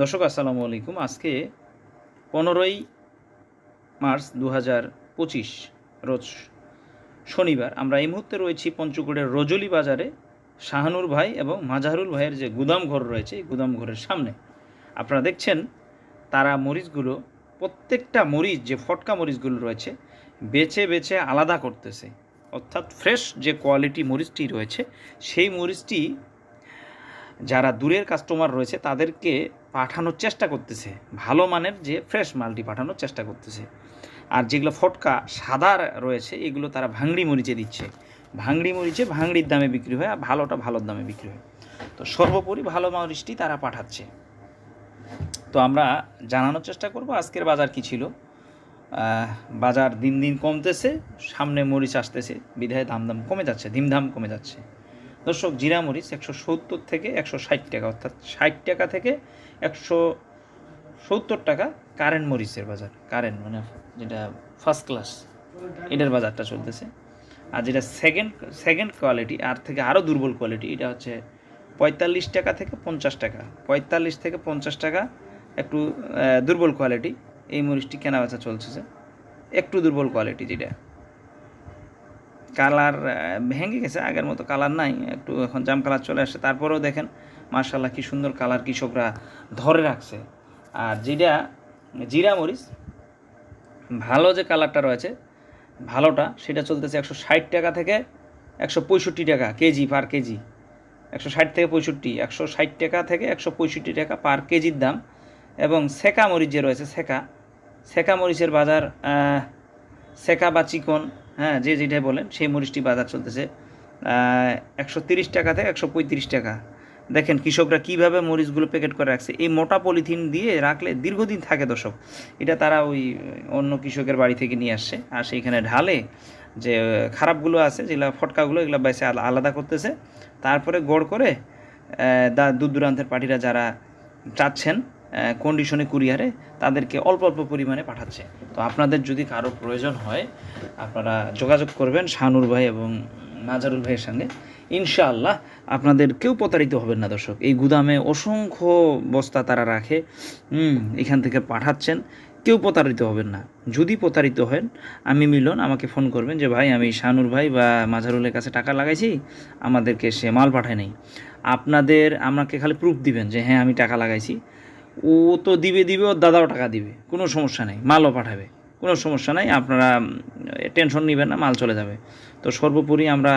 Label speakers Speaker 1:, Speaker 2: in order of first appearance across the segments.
Speaker 1: দর্শক, আসসালামু আলাইকুম। আজকে পনেরোই মার্চ দু পঁচিশ, রোজ শনিবার। আমরা এই মুহূর্তে রয়েছি পঞ্চগড়ের রজলি বাজারে। শাহানুর ভাই এবং মাজাহরুল ভাইয়ের যে গুদাম ঘর রয়েছে, এই গুদাম ঘরের সামনে আপনারা দেখছেন তারা মরিচগুলো, প্রত্যেকটা মরিচ, যে ফটকা মরিচগুলো রয়েছে, বেছে বেছে আলাদা করতেছে। অর্থাৎ ফ্রেশ যে কোয়ালিটি মরিচটি রয়েছে, সেই মরিচটি যারা দূরের কাস্টমার রয়েছে, তাদেরকে পাঠানোর চেষ্টা করতেছে। ভালো মানের যে ফ্রেশ মালটি পাঠানোর চেষ্টা করতেছে। আর যেগুলো ফটকা সাদা রয়েছে, এগুলো তারা ভাঙড়ি মরিচে দিচ্ছে। ভাঙড়ি মরিচে ভাঙড়ির দামে বিক্রি হয় আর ভালোটা ভালোর দামে বিক্রি হয়। তো সর্বোপরি ভালো মরিচটি তারা পাঠাচ্ছে। তো আমরা জানানোর চেষ্টা করব আজকের বাজার কি ছিল। বাজার দিন দিন কমতেছে, সামনে মরিচ আসতেছে, বিধায় দাম দাম কমে যাচ্ছে, ধিমধাম কমে যাচ্ছে। দর্শক জিরা মরিচ একশো সত্তর থেকে একশো ষাট টাকা, অর্থাৎ ষাট টাকা থেকে একশো সত্তর টাকা কারেন্ট মরিচের বাজার। কারেন্ট মানে যেটা ফার্স্ট ক্লাস এটার বাজারটা চলতেছে। আর যেটা সেকেন্ড সেকেন্ড কোয়ালিটি আর থেকে আরও দুর্বল কোয়ালিটি এটা হচ্ছে পঁয়তাল্লিশ টাকা থেকে পঞ্চাশ টাকা। পঁয়তাল্লিশ থেকে পঞ্চাশ টাকা একটু দুর্বল কোয়ালিটি এই মরিচটি কেনা বেচা চলছে একটু দুর্বল কোয়ালিটি যেটা। কালার ভেঙে গেছে, আগের মতো কালার নাই, একটু এখন জাম কালার চলে আসছে। তারপরেও দেখেন মার্শাল্লাহ কি সুন্দর কালার কৃষকরা ধরে রাখছে। আর যেটা জিরা মরিচ, ভালো যে কালারটা রয়েছে, ভালোটা, সেটা চলতেছে একশো ষাট টাকা থেকে একশো পঁয়ষট্টি টাকা কেজি পার কেজি। একশো ষাট থেকে পঁয়ষট্টি, একশো ষাট টাকা থেকে একশো পঁয়ষট্টি টাকা পার কেজির দাম। এবং সেকা মরিচ যে রয়েছে, সেকা সেকা মরিচের বাজার সেকা বা চিকন হ্যাঁ যে যেটাই বলেন, সেই মরিচটি বাজার চলতেছে। একশো তিরিশ টাকা থেকে একশো পঁয়ত্রিশ টাকা। দেখেন কৃষকরা কীভাবে মরিচগুলো প্যাকেট করে রাখছে। এই মোটা পলিথিন দিয়ে রাখলে দীর্ঘদিন থাকে দর্শক। এটা তারা ওই অন্য কৃষকের বাড়ি থেকে নিয়ে আসছে। আর সেইখানে ঢালে যে খারাপগুলো আছে, যেগুলো ফটকাগুলো, এগুলো বাইসে আলাদা করতেছে। তারপরে গড় করে দূর দূরান্তের পার্টিরা যারা চাচ্ছেন কন্ডিশনে কুরিয়ারে তাদেরকে অল্প অল্প পরিমাণে পাঠাচ্ছে। তো আপনাদের যদি কারও প্রয়োজন হয়, আপনারা যোগাযোগ করবেন শানুর ভাই এবং নাজারুল ভাইয়ের সঙ্গে। ইনশাআল্লাহ আপনাদের কেউ প্রতারিত হবেন না, দর্শক। এই গুদামে অসংখ্য বস্তা তারা রাখে এখান থেকে পাঠাচ্ছেন। কেউ প্রতারিত হবেন না। যদি প্রতারিত হন, আমি মিলন, আমাকে ফোন করবেন যে, ভাই, আমি শানুর ভাই বা মাঝারুলের কাছে টাকা লাগাইছি, আমাদেরকে সে মাল পাঠায় নাই। আপনাদের, আমাকে খালি প্রুফ দিবেন যে হ্যাঁ আমি টাকা লাগাইছি। ও তো দিবে দিবে, ওর দাদাও টাকা দিবে। কোনো সমস্যা নেই, মালও পাঠাবে। কোনো সমস্যা নাই, আপনারা টেনশন নেবেন না, মাল চলে যাবে। তো সর্বোপরি আমরা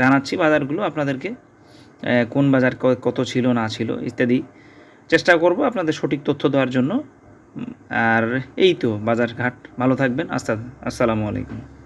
Speaker 1: জানাচ্ছি বাজারগুলো আপনাদেরকে কোন বাজার কত ছিল, না ছিল, ইত্যাদি। চেষ্টা করব আপনাদের সঠিক তথ্য দেওয়ার জন্য। আর এই তো বাজার ঘাট ভালো থাকবেন, আস্তা, আসসালামু আলাইকুম।